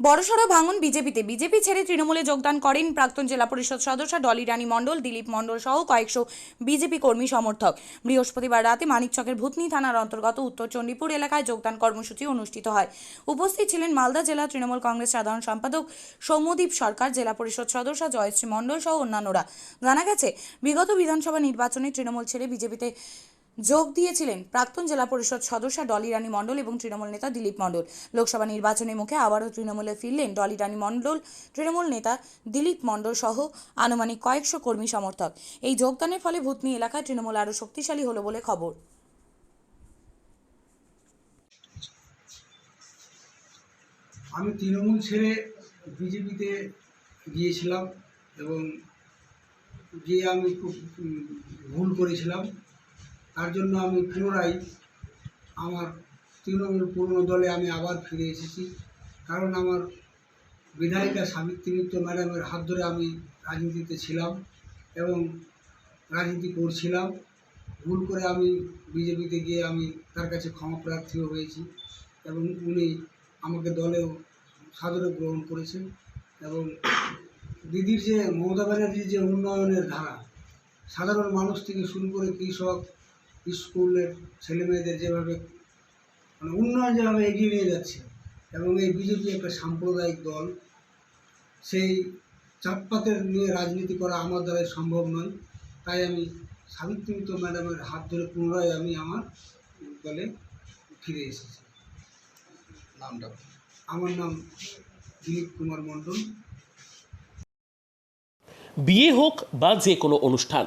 বড়সড় ভাঙন বিজেপিতে। বিজেপি ছেড়ে তৃণমূলে যোগদান করেন প্রাক্তন জেলা পরিষদ সদস্য ডলি রানী মণ্ডল, দিলীপ মণ্ডল সহ কয়েকশো বিজেপি কর্মী সমর্থক। বৃহস্পতিবার রাতে মানিকচকের ভূতনি থানার অন্তর্গত উত্তর চণ্ডীপুর এলাকায় যোগদান কর্মসূচি অনুষ্ঠিত হয়। উপস্থিত ছিলেন মালদা জেলা তৃণমূল কংগ্রেস সাধারণ সম্পাদক সৌম্যদীপ সরকার, জেলা পরিষদ সদস্য জয়শ্রী মণ্ডল সহ অন্যান্যরা। জানা গেছে, বিগত বিধানসভা নির্বাচনে তৃণমূল ছেড়ে বিজেপিতে যোগ দিয়েছিলেন প্রাক্তন জেলা পরিষদ সদস্য ডলি রানী মণ্ডল এবং তৃণমূল নেতা দিলীপ মণ্ডল। লোকসভা নির্বাচনের মুখে আবারও তৃণমূলে ফিরলেন ডলি রানী মণ্ডল, তৃণমূল নেতা দিলীপ মণ্ডল সহ আনুমানিক কয়েকশো কর্মী সমর্থক। এই যোগদানের ফলে ভূতনি এলাকায় তৃণমূল আরও শক্তিশালী হলো বলে খবর। আমি তৃণমূল ছেড়ে বিজেপিতে গিয়েছিলাম এবং গিয়ে আমি খুব ভুল করেছিলাম। তার জন্য আমি পুনরায় আমার তৃণমূল পুরনো দলে আমি আবার ফিরে এসেছি। কারণ আমার বিধায়িকা সাবিত্রী মিত্র ম্যাডামের হাত ধরে আমি রাজনীতিতে ছিলাম এবং রাজনীতি করছিলাম। ভুল করে আমি বিজেপিতে গিয়ে আমি তার কাছে ক্ষমা প্রার্থীও হয়েছি এবং উনি আমাকে দলেও সাদরে গ্রহণ করেছেন এবং দিদির যে মমতা ব্যানার্জির যে উন্নয়নের ধারা, সাধারণ মানুষ থেকে শুরু করে কৃষক স্কুলের ছেলেমেয়েদের যেভাবে মানে উন্নয়ন যেভাবে এগিয়ে নিয়ে যাচ্ছে এবং এই বিজেপি একটা সাম্প্রদায়িক দল সেই চাপপাতের নিয়ে রাজনীতি করা আমার দ্বারা সম্ভব নয়। তাই আমি সাবিত্রী মিত্র ম্যাডামের হাত ধরে পুনরায় আমি আমার দলে ফিরে এসেছি। নামটা? আমার নাম দিলীপ কুমার মণ্ডল। বিয়ে হোক বা যে কোনো অনুষ্ঠান